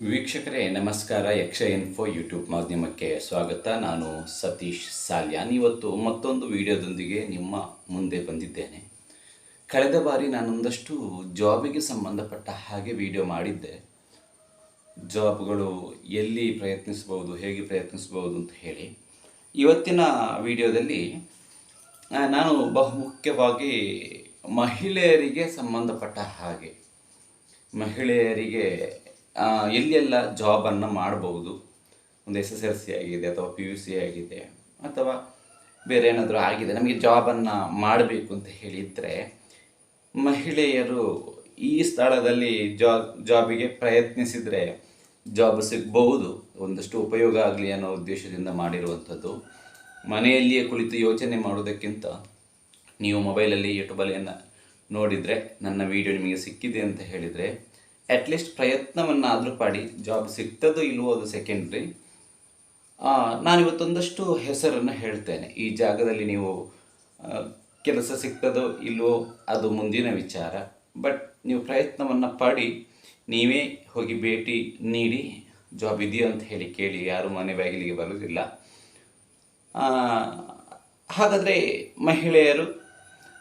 ವೀಕ್ಷಕರೇ, ನಮಸ್ಕಾರ. ಯಕ್ಷ ಇನ್ಫೋ ಯೂಟ್ಯೂಬ್ ಮಾಧ್ಯಮಕ್ಕೆ ಸ್ವಾಗತ. ನಾನು ಸತೀಶ್ ಸಾಲ್ಯಾನ್. ಇವತ್ತು ಮತ್ತೊಂದು ವಿಡಿಯೋದೊಂದಿಗೆ ನಿಮ್ಮ ಮುಂದೆ ಬಂದಿದ್ದೇನೆ. ಕಳೆದ ಬಾರಿ ನಾನೊಂದಷ್ಟು ಜಾಬಿಗೆ ಸಂಬಂಧಪಟ್ಟ ಹಾಗೆ ವಿಡಿಯೋ ಮಾಡಿದ್ದೆ. ಜಾಬ್ಗಳು ಎಲ್ಲಿ ಪ್ರಯತ್ನಿಸಬಹುದು ಹೇಗೆ ಪ್ರಯತ್ನಿಸಬಹುದು ಅಂತ ಹೇಳಿ. ಇವತ್ತಿನ ವಿಡಿಯೋದಲ್ಲಿ ನಾನು ಬಹುಮುಖ್ಯವಾಗಿ ಮಹಿಳೆಯರಿಗೆ ಸಂಬಂಧಪಟ್ಟ ಹಾಗೆ, ಮಹಿಳೆಯರಿಗೆ ಎಲ್ಲೆಲ್ಲ ಜಾಬನ್ನು ಮಾಡಬಹುದು ಒಂದು ಎಸ್ ಎಸ್ ಎಲ್ ಸಿ ಆಗಿದೆ ಅಥವಾ ಪಿ ಯು ಸಿ ಆಗಿದೆ ಅಥವಾ ಬೇರೆ ಏನಾದರೂ ಆಗಿದೆ? ನಮಗೆ ಜಾಬನ್ನು ಮಾಡಬೇಕು ಅಂತ ಹೇಳಿದರೆ ಮಹಿಳೆಯರು ಈ ಸ್ಥಳದಲ್ಲಿ ಜಾಬ್ ಜಾಬಿಗೆ ಪ್ರಯತ್ನಿಸಿದರೆ ಜಾಬ್ ಸಿಗಬಹುದು. ಒಂದಷ್ಟು ಉಪಯೋಗ ಆಗಲಿ ಅನ್ನೋ ಉದ್ದೇಶದಿಂದ ಮಾಡಿರುವಂಥದ್ದು. ಮನೆಯಲ್ಲಿಯೇ ಕುಳಿತು ಯೋಚನೆ ಮಾಡೋದಕ್ಕಿಂತ ನೀವು ಮೊಬೈಲಲ್ಲಿ ಯೂಟ್ಯೂಬಲ್ಲಿ ನೋಡಿದರೆ ನನ್ನ ವಿಡಿಯೋ ನಿಮಗೆ ಸಿಕ್ಕಿದೆ ಅಂತ ಹೇಳಿದರೆ ಅಟ್ಲೀಸ್ಟ್ ಪ್ರಯತ್ನವನ್ನಾದರೂ ಪಡಿ ಜಾಬ್ ಸಿಗ್ತದೋ ಇಲ್ವೋ ಅದು ಸೆಕೆಂಡ್ರಿ ನಾನಿವತ್ತೊಂದಷ್ಟು ಹೆಸರನ್ನು ಹೇಳ್ತೇನೆ. ಈ ಜಾಗದಲ್ಲಿ ನೀವು ಕೆಲಸ ಸಿಗ್ತದೋ ಇಲ್ವೋ ಅದು ಮುಂದಿನ ವಿಚಾರ. ಬಟ್ ನೀವು ಪ್ರಯತ್ನವನ್ನು ಪಡಿ ನೀವೇ ಹೋಗಿ ಭೇಟಿ ನೀಡಿ ಜಾಬ್ ಇದೆಯೋ ಅಂತ ಹೇಳಿ ಕೇಳಿ, ಯಾರು ಮನೆ ಬಾಗಿಲಿಗೆ ಬರೋದಿಲ್ಲ ಹಾಗಾದರೆ ಮಹಿಳೆಯರು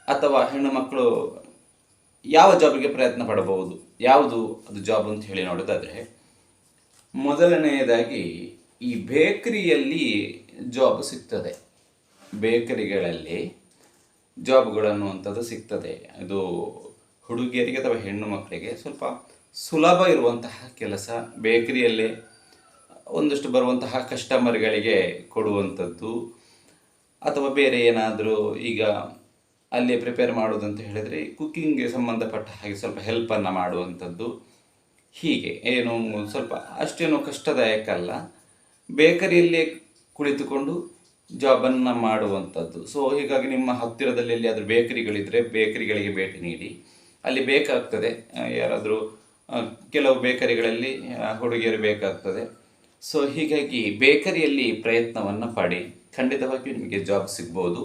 ಅಥವಾ ಹೆಣ್ಣು ಮಕ್ಕಳು ಯಾವ ಜಾಬಿಗೆ ಪ್ರಯತ್ನ ಪಡಬಹುದು? ಯಾವುದು ಅದು ಜಾಬ್ ಅಂತ ಹೇಳಿ ನೋಡೋದಾದರೆ, ಮೊದಲನೆಯದಾಗಿ ಈ ಬೇಕರಿಯಲ್ಲಿ ಜಾಬ್ ಸಿಗ್ತದೆ. ಬೇಕರಿಗಳಲ್ಲಿ ಜಾಬ್ಗಳು ಅನ್ನುವಂಥದ್ದು ಸಿಗ್ತದೆ. ಅದು ಹುಡುಗಿಯರಿಗೆ ಅಥವಾ ಹೆಣ್ಣು ಮಕ್ಕಳಿಗೆ ಸ್ವಲ್ಪ ಸುಲಭ ಇರುವಂತಹ ಕೆಲಸ. ಬೇಕರಿಯಲ್ಲೇ ಒಂದಷ್ಟು ಬರುವಂತಹ ಕಸ್ಟಮರ್ಗಳಿಗೆ ಕೊಡುವಂಥದ್ದು. ಅಥವಾ ಬೇರೆ ಏನಾದರೂ ಈಗ ಅಲ್ಲೇ ಪ್ರಿಪೇರ್ ಮಾಡುವುದಂತ ಹೇಳಿದರೆ ಕುಕ್ಕಿಂಗ್ಗೆ ಸಂಬಂಧಪಟ್ಟ ಹಾಗೆ ಸ್ವಲ್ಪ ಹೆಲ್ಪನ್ನು ಮಾಡುವಂಥದ್ದು ಹೀಗೆ ಏನು ಸ್ವಲ್ಪ ಅಷ್ಟೇನೋ ಕಷ್ಟದಾಯಕ ಅಲ್ಲ. ಬೇಕರಿಯಲ್ಲೇ ಕುಳಿತುಕೊಂಡು ಜಾಬನ್ನು ಮಾಡುವಂಥದ್ದು ಸೊ ಹೀಗಾಗಿ ನಿಮ್ಮ ಹತ್ತಿರದಲ್ಲಿ ಎಲ್ಲಿಯಾದರೂ ಬೇಕರಿಗಳಿದ್ದರೆ ಬೇಕರಿಗಳಿಗೆ ಭೇಟಿ ನೀಡಿ. ಅಲ್ಲಿ ಬೇಕಾಗ್ತದೆ ಯಾರಾದರೂ ಕೆಲವು ಬೇಕರಿಗಳಲ್ಲಿ ಹುಡುಗಿಯರು ಬೇಕಾಗ್ತದೆ. ಸೊ ಹೀಗಾಗಿ ಬೇಕರಿಯಲ್ಲಿ ಪ್ರಯತ್ನವನ್ನು ಪಡಿ ಖಂಡಿತವಾಗಿಯೂ ನಿಮಗೆ ಜಾಬ್ ಸಿಗ್ಬೋದು.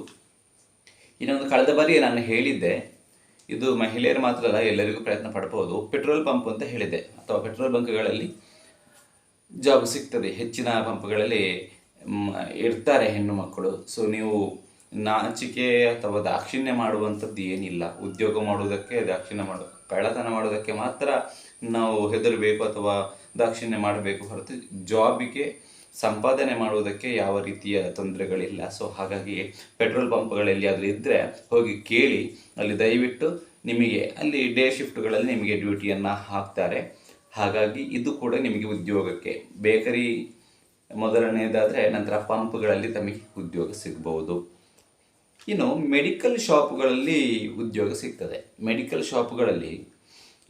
ಇನ್ನೊಂದು ಕಳೆದ ಬಾರಿ ನಾನು ಹೇಳಿದ್ದೆ, ಇದು ಮಹಿಳೆಯರು ಮಾತ್ರ ಅಲ್ಲ, ಎಲ್ಲರಿಗೂ ಪ್ರಯತ್ನ ಪಡ್ಬೋದು. ಪೆಟ್ರೋಲ್ ಪಂಪ್ ಅಂತ ಹೇಳಿದೆ ಅಥವಾ ಪೆಟ್ರೋಲ್ ಬಂಕ್ಗಳಲ್ಲಿ ಜಾಬ್ ಸಿಗ್ತದೆ. ಹೆಚ್ಚಿನ ಪಂಪ್ಗಳಲ್ಲಿ ಇರ್ತಾರೆ ಹೆಣ್ಣು ಮಕ್ಕಳು. ಸೊ ನೀವು ನಾಚಿಕೆ ಅಥವಾ ದಾಕ್ಷಿಣ್ಯ ಮಾಡುವಂಥದ್ದು ಏನಿಲ್ಲ. ಉದ್ಯೋಗ ಮಾಡುವುದಕ್ಕೆ ದಾಕ್ಷಿಣ್ಯ ಮಾಡ ಕಳ್ಳತನ ಮಾಡೋದಕ್ಕೆ ಮಾತ್ರ ನಾವು ಹೆದರಬೇಕು ಅಥವಾ ದಾಕ್ಷಿಣ್ಯ ಮಾಡಬೇಕು ಹೊರತು ಜಾಬಿಗೆ ಸಂಪಾದನೆ ಮಾಡುವುದಕ್ಕೆ ಯಾವ ರೀತಿಯ ತೊಂದರೆಗಳಿಲ್ಲ. ಸೊ ಹಾಗಾಗಿ ಪೆಟ್ರೋಲ್ ಪಂಪ್ಗಳಲ್ಲಿ ಅದು ಇದ್ದರೆ ಹೋಗಿ ಕೇಳಿ, ಅಲ್ಲಿ ದಯವಿಟ್ಟು ನಿಮಗೆ ಅಲ್ಲಿ ಡೇ ಶಿಫ್ಟ್ಗಳಲ್ಲಿ ನಿಮಗೆ ಡ್ಯೂಟಿಯನ್ನು ಹಾಕ್ತಾರೆ. ಹಾಗಾಗಿ ಇದು ಕೂಡ ನಿಮಗೆ ಉದ್ಯೋಗಕ್ಕೆ, ಬೇಕರಿ ಮೊದಲನೆಯದಾದರೆ ನಂತರ ಪಂಪ್ಗಳಲ್ಲಿ ತಮಗೆ ಉದ್ಯೋಗ ಸಿಗಬಹುದು ಇನ್ನು ಮೆಡಿಕಲ್ ಶಾಪ್ಗಳಲ್ಲಿ ಉದ್ಯೋಗ ಸಿಗ್ತದೆ. ಮೆಡಿಕಲ್ ಶಾಪ್ಗಳಲ್ಲಿ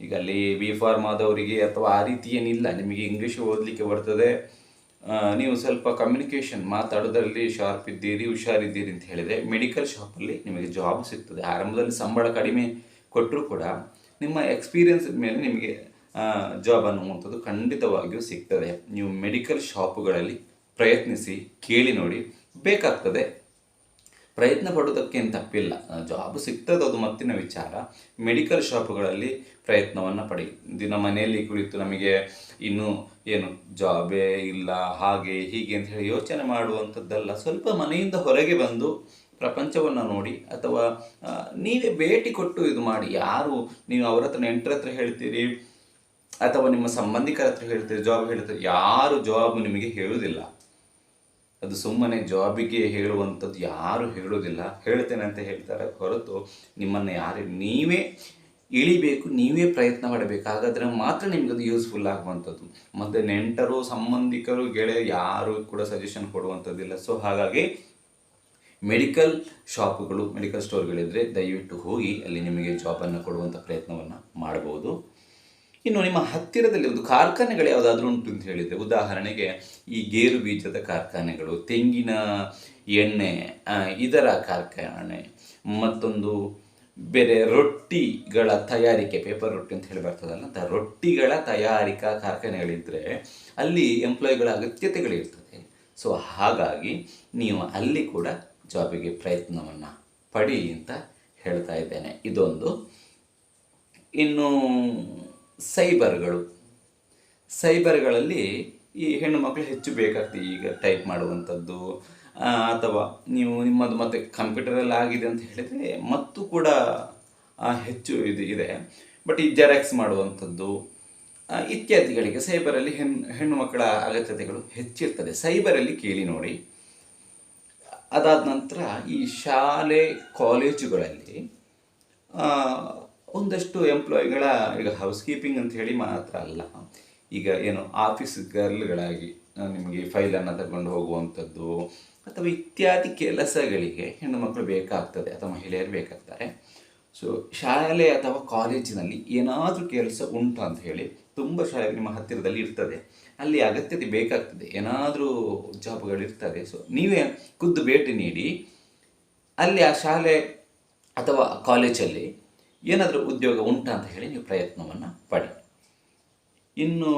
ಈಗ ಅಲ್ಲಿ ಬಿ ಫಾರ್ಮ್ ಆದವರಿಗೆ ಅಥವಾ ಆ ರೀತಿ ಏನಿಲ್ಲ, ನಿಮಗೆ ಇಂಗ್ಲೀಷ್ ಓದಲಿಕ್ಕೆ ಬರ್ತದೆ ನೀವು ಸ್ವಲ್ಪ ಕಮ್ಯುನಿಕೇಷನ್ ಮಾತಾಡೋದ್ರಲ್ಲಿ ಶಾರ್ಪ್ ಇದ್ದೀರಿ, ಹುಷಾರಿದ್ದೀರಿ ಅಂತ ಹೇಳಿದರೆ ಮೆಡಿಕಲ್ ಶಾಪಲ್ಲಿ ನಿಮಗೆ ಜಾಬ್ ಸಿಗ್ತದೆ. ಆರಂಭದಲ್ಲಿ ಸಂಬಳ ಕಡಿಮೆ ಕೊಟ್ಟರೂ ಕೂಡ ನಿಮ್ಮ ಎಕ್ಸ್ಪೀರಿಯೆನ್ಸ್ ಮೇಲೆ ನಿಮಗೆ ಜಾಬ್ ಅನ್ನುವಂಥದ್ದು ಖಂಡಿತವಾಗಿಯೂ ಸಿಗ್ತದೆ. ನೀವು ಮೆಡಿಕಲ್ ಶಾಪುಗಳಲ್ಲಿ ಪ್ರಯತ್ನಿಸಿ, ಕೇಳಿ ನೋಡಿ, ಬೇಕಾಗ್ತದೆ. ಪ್ರಯತ್ನ ಪಡೋದಕ್ಕೇನು ತಪ್ಪಿಲ್ಲ. ಜಾಬ್ ಸಿಗ್ತದೆ ಅದು ಮತ್ತಿನ ವಿಚಾರ. ಮೆಡಿಕಲ್ ಶಾಪುಗಳಲ್ಲಿ ಪ್ರಯತ್ನವನ್ನು ಪಡಿ. ದಿನ ಮನೆಯಲ್ಲಿ ಕುಳಿತು ನಮಗೆ ಇನ್ನು ಏನು ಜಾಬೇ ಇಲ್ಲ, ಹಾಗೆ ಹೀಗೆ ಅಂತ ಹೇಳಿ ಯೋಚನೆ ಮಾಡುವಂಥದ್ದಲ್ಲ. ಸ್ವಲ್ಪ ಮನೆಯಿಂದ ಹೊರಗೆ ಬಂದು ಪ್ರಪಂಚವನ್ನು ನೋಡಿ ಅಥವಾ ನೀವೇ ಭೇಟಿ ಕೊಟ್ಟು ಇದು ಮಾಡಿ. ಯಾರು ನೀವು ಅವ್ರ ಹತ್ರ, ನೆಂಟರ ಹತ್ರ ಹೇಳ್ತೀರಿ, ಅಥವಾ ನಿಮ್ಮ ಸಂಬಂಧಿಕರ ಹತ್ರ ಹೇಳ್ತೀರಿ ಜಾಬ್ ಹೇಳ್ತೀರಿ, ಯಾರು ಜಾಬ್ ನಿಮಗೆ ಹೇಳುವುದಿಲ್ಲ ಅದು ಸುಮ್ಮನೆ ಜಾಬಿಗೆ ಹೇಳುವಂಥದ್ದು ಯಾರು ಹೇಳೋದಿಲ್ಲ. ಹೇಳ್ತೇನೆ ಅಂತ ಹೇಳ್ತಾರೆ, ಹೊರತು ನಿಮ್ಮನ್ನು ಯಾರೇ, ನೀವೇ ಇಳಿಬೇಕು, ನೀವೇ ಪ್ರಯತ್ನ ಪಡಬೇಕು. ಹಾಗಾದರೆ ಮಾತ್ರ ನಿಮ್ಗೆ ಅದು ಯೂಸ್ಫುಲ್ ಆಗುವಂಥದ್ದು. ಮತ್ತೆ ನೆಂಟರು, ಸಂಬಂಧಿಕರು ಗೆಳೆಯ ಯಾರು ಕೂಡ ಸಜೆಷನ್ ಕೊಡುವಂಥದ್ದಿಲ್ಲ. ಸೊ ಹಾಗಾಗಿ ಮೆಡಿಕಲ್ ಶಾಪ್ಗಳು ಮೆಡಿಕಲ್ ಸ್ಟೋರ್ಗಳಿದ್ದರೆ ದಯವಿಟ್ಟು ಹೋಗಿ ಅಲ್ಲಿ ನಿಮಗೆ ಜಾಬನ್ನು ಕೊಡುವಂಥ ಪ್ರಯತ್ನವನ್ನು ಮಾಡಬಹುದು ಇನ್ನು ನಿಮ್ಮ ಹತ್ತಿರದಲ್ಲಿ ಒಂದು ಕಾರ್ಖಾನೆಗಳು ಯಾವುದಾದ್ರೂ ಉಂಟು ಅಂತ ಹೇಳಿದರೆ, ಉದಾಹರಣೆಗೆ ಈ ಗೇರು ಬೀಜದ ಕಾರ್ಖಾನೆಗಳು, ತೆಂಗಿನ ಎಣ್ಣೆ ಇದರ ಕಾರ್ಖಾನೆ, ಮತ್ತೊಂದು ಬೇರೆ ರೊಟ್ಟಿಗಳ ತಯಾರಿಕೆ ಪೇಪರ್ ರೊಟ್ಟಿ ಅಂತ ಹೇಳಿ ಬರ್ತದಲ್ಲ ಅಂತ ರೊಟ್ಟಿಗಳ ತಯಾರಿಕಾ ಕಾರ್ಖಾನೆಗಳಿದ್ದರೆ ಅಲ್ಲಿ ಎಂಪ್ಲಾಯ್ಗಳ ಅಗತ್ಯತೆಗಳಿರ್ತದೆ ಸೊ ಹಾಗಾಗಿ ನೀವು ಅಲ್ಲಿ ಕೂಡ ಜಾಬಿಗೆ ಪ್ರಯತ್ನವನ್ನು ಪಡಿ ಅಂತ ಹೇಳ್ತಾ ಇದ್ದೇನೆ. ಇದೊಂದು. ಇನ್ನು ಸೈಬರ್ಗಳು. ಸೈಬರ್ಗಳಲ್ಲಿ ಈ ಹೆಣ್ಣು ಮಕ್ಕಳು ಹೆಚ್ಚು ಬೇಕಾಗ್ತದೆ. ಈಗ ಟೈಪ್ ಮಾಡುವಂಥದ್ದು ಅಥವಾ ನೀವು ನಿಮ್ಮದು ಮತ್ತೆ ಕಂಪ್ಯೂಟರಲ್ಲಿ ಆಗಿದೆ ಅಂತ ಹೇಳಿದರೆ ಮತ್ತು ಕೂಡ ಹೆಚ್ಚು ಇದು ಇದೆ. ಬಟ್ ಈ ಜೆರಾಕ್ಸ್ ಮಾಡುವಂಥದ್ದು ಇತ್ಯಾದಿಗಳಿಗೆ ಸೈಬರಲ್ಲಿ ಹೆಣ್, ಹೆಣ್ಣು ಮಕ್ಕಳ ಅಗತ್ಯತೆಗಳು ಹೆಚ್ಚಿರ್ತದೆ. ಸೈಬರಲ್ಲಿ ಕೇಳಿ ನೋಡಿ. ಅದಾದ ನಂತರ ಈ ಶಾಲೆ ಕಾಲೇಜುಗಳಲ್ಲಿ ಒಂದಷ್ಟು ಎಂಪ್ಲಾಯಿಗಳ ಈಗ ಹೌಸ್ ಕೀಪಿಂಗ್ ಅಂತ ಹೇಳಿ ಮಾತ್ರ ಅಲ್ಲ. ಈಗ ಏನು ಆಫೀಸ್ ಗರ್ಲ್ಗಳಾಗಿ ನಿಮಗೆ ಫೈಲನ್ನು ತಗೊಂಡು ಹೋಗುವಂಥದ್ದು ಅಥವಾ ಇತ್ಯಾದಿ ಕೆಲಸಗಳಿಗೆ ಹೆಣ್ಣು ಮಕ್ಕಳು ಬೇಕಾಗ್ತದೆ ಅಥವಾ ಮಹಿಳೆಯರು ಬೇಕಾಗ್ತಾರೆ. ಸೊ ಶಾಲೆ ಅಥವಾ ಕಾಲೇಜಿನಲ್ಲಿ ಏನಾದರೂ ಕೆಲಸ ಉಂಟು ಅಂತ ಹೇಳಿ ತುಂಬ ಶಾಲೆ ನಿಮ್ಮ ಹತ್ತಿರದಲ್ಲಿ ಇರ್ತದೆ. ಅಲ್ಲಿ ಅಗತ್ಯತೆ ಬೇಕಾಗ್ತದೆ. ಏನಾದರೂ ಜಾಬ್ಗಳಿರ್ತದೆ ಸೊ ನೀವೇ ಖುದ್ದು ಭೇಟಿ ನೀಡಿ. ಅಲ್ಲಿ ಆ ಶಾಲೆ ಅಥವಾ ಕಾಲೇಜಲ್ಲಿ ಏನಾದರೂ ಉದ್ಯೋಗ ಉಂಟಾ ಅಂತ ಹೇಳಿ ನೀವು ಪ್ರಯತ್ನವನ್ನು ಪಡಿ. ಇನ್ನು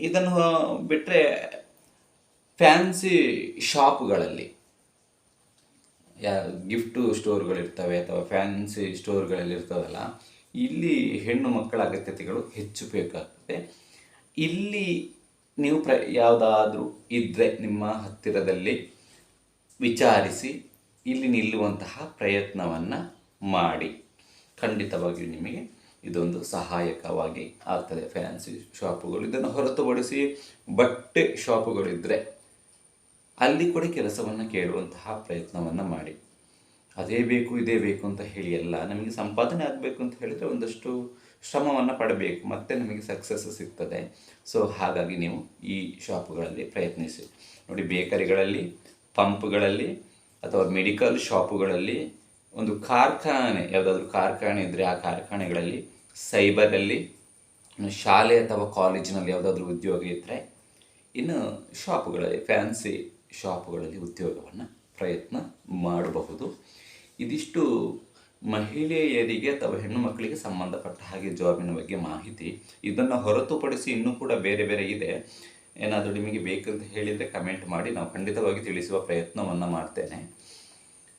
ಇದನ್ನು ಬಿಟ್ಟರೆ ಫ್ಯಾನ್ಸಿ ಶಾಪ್ಗಳಲ್ಲಿ ಗಿಫ್ಟು ಸ್ಟೋರ್ಗಳಿರ್ತವೆ ಅಥವಾ ಫ್ಯಾನ್ಸಿ ಸ್ಟೋರ್ಗಳಲ್ಲಿ ಇರ್ತವಲ್ಲ ಇಲ್ಲಿ ಹೆಣ್ಣು ಮಕ್ಕಳ ಅಗತ್ಯತೆಗಳು ಹೆಚ್ಚು ಬೇಕಾಗ್ತದೆ. ಇಲ್ಲಿ ನೀವು ಪ್ರ, ಯಾವುದಾದ್ರೂ ಇದ್ದರೆ ನಿಮ್ಮ ಹತ್ತಿರದಲ್ಲಿ ವಿಚಾರಿಸಿ, ಇಲ್ಲಿ ನಿಲ್ಲುವಂತಹ ಪ್ರಯತ್ನವನ್ನು ಮಾಡಿ. ಖಂಡಿತವಾಗಿಯೂ ನಿಮಗೆ ಇದೊಂದು ಸಹಾಯಕವಾಗಿ ಆಗ್ತದೆ. ಫ್ಯಾನ್ಸಿ ಶಾಪುಗಳು ಇದನ್ನು ಹೊರತುಪಡಿಸಿ ಬಟ್ಟೆ ಶಾಪುಗಳಿದ್ದರೆ ಅಲ್ಲಿ ಕೂಡ ಕೆಲಸವನ್ನು ಕೇಳುವಂತಹ ಪ್ರಯತ್ನವನ್ನು ಮಾಡಿ. ಅದೇ ಬೇಕು, ಇದೇ ಬೇಕು ಅಂತ ಹೇಳಿ ಎಲ್ಲ ನಮಗೆ ಸಂಪಾದನೆ ಆಗಬೇಕು ಅಂತ ಹೇಳಿದರೆ ಒಂದಷ್ಟು ಶ್ರಮವನ್ನು ಪಡಬೇಕು. ಮತ್ತೆ ನಮಗೆ ಸಕ್ಸಸ್ ಸಿಗ್ತದೆ. ಸೊ ಹಾಗಾಗಿ ನೀವು ಈ ಶಾಪುಗಳಲ್ಲಿ ಪ್ರಯತ್ನಿಸಿ. ನೋಡಿ ಬೇಕರಿಗಳಲ್ಲಿ ಪಂಪ್ಗಳಲ್ಲಿ ಅಥವಾ ಮೆಡಿಕಲ್ ಶಾಪುಗಳಲ್ಲಿ ಒಂದು ಕಾರ್ಖಾನೆ, ಯಾವುದಾದ್ರೂ ಕಾರ್ಖಾನೆ ಇದ್ದರೆ ಆ ಕಾರ್ಖಾನೆಗಳಲ್ಲಿ ಸೈಬರಲ್ಲಿ ಶಾಲೆ ಅಥವಾ ಕಾಲೇಜಿನಲ್ಲಿ ಯಾವುದಾದ್ರೂ ಉದ್ಯೋಗ ಇದ್ದರೆ ಇನ್ನು ಶಾಪುಗಳಲ್ಲಿ, ಫ್ಯಾನ್ಸಿ ಶಾಪುಗಳಲ್ಲಿ ಉದ್ಯೋಗವನ್ನು ಪ್ರಯತ್ನ ಮಾಡಬಹುದು. ಇದಿಷ್ಟು ಮಹಿಳೆಯರಿಗೆ ಅಥವಾ ಹೆಣ್ಣು ಮಕ್ಕಳಿಗೆ ಸಂಬಂಧಪಟ್ಟ ಹಾಗೆ ಜಾಬಿನ ಬಗ್ಗೆ ಮಾಹಿತಿ ಇದನ್ನು ಹೊರತುಪಡಿಸಿ ಇನ್ನೂ ಕೂಡ ಬೇರೆ ಬೇರೆ ಇದೆ. ಏನಾದರೂ ನಿಮಗೆ ಬೇಕಂತ ಹೇಳಿದರೆ ಕಮೆಂಟ್ ಮಾಡಿ, ನಾವು ಖಂಡಿತವಾಗಿ ತಿಳಿಸುವ ಪ್ರಯತ್ನವನ್ನು ಮಾಡ್ತೇನೆ.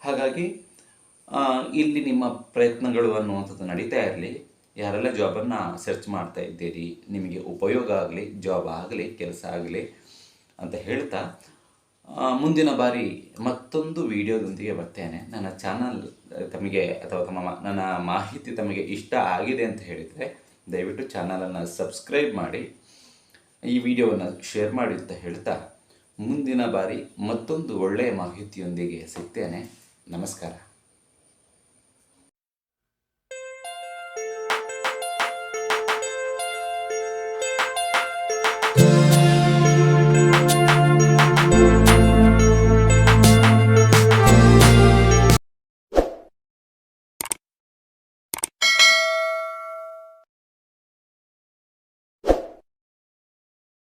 ಹಾಗಾಗಿ ಇಲ್ಲಿ ನಿಮ್ಮ ಪ್ರಯತ್ನಗಳು ಅನ್ನುವಂಥದ್ದು ನಡೀತಾ ಇರಲಿ. ಯಾರೆಲ್ಲ ಜಾಬನ್ನು ಸರ್ಚ್ ಮಾಡ್ತಾ ಇದ್ದೀರಿ, ನಿಮಗೆ ಉಪಯೋಗ ಆಗಲಿ ಜಾಬ್ ಆಗಲಿ, ಕೆಲಸ ಆಗಲಿ ಅಂತ ಹೇಳ್ತಾ ಮುಂದಿನ ಬಾರಿ ಮತ್ತೊಂದು ವಿಡಿಯೋದೊಂದಿಗೆ ಬರ್ತೇನೆ. ನನ್ನ ಚಾನಲ್ ತಮಗೆ ಅಥವಾ ತಮ್ಮ ನನ್ನ ಮಾಹಿತಿ ತಮಗೆ ಇಷ್ಟ ಆಗಿದೆ ಅಂತ ಹೇಳಿದರೆ ದಯವಿಟ್ಟು ಚಾನಲನ್ನು ಸಬ್ಸ್ಕ್ರೈಬ್ ಮಾಡಿ, ಈ ವಿಡಿಯೋವನ್ನು ಶೇರ್ ಮಾಡಿ ಅಂತ ಹೇಳ್ತಾ, ಮುಂದಿನ ಬಾರಿ ಮತ್ತೊಂದು ಒಳ್ಳೆಯ ಮಾಹಿತಿಯೊಂದಿಗೆ ಸಿಗ್ತೇನೆ. ನಮಸ್ಕಾರ.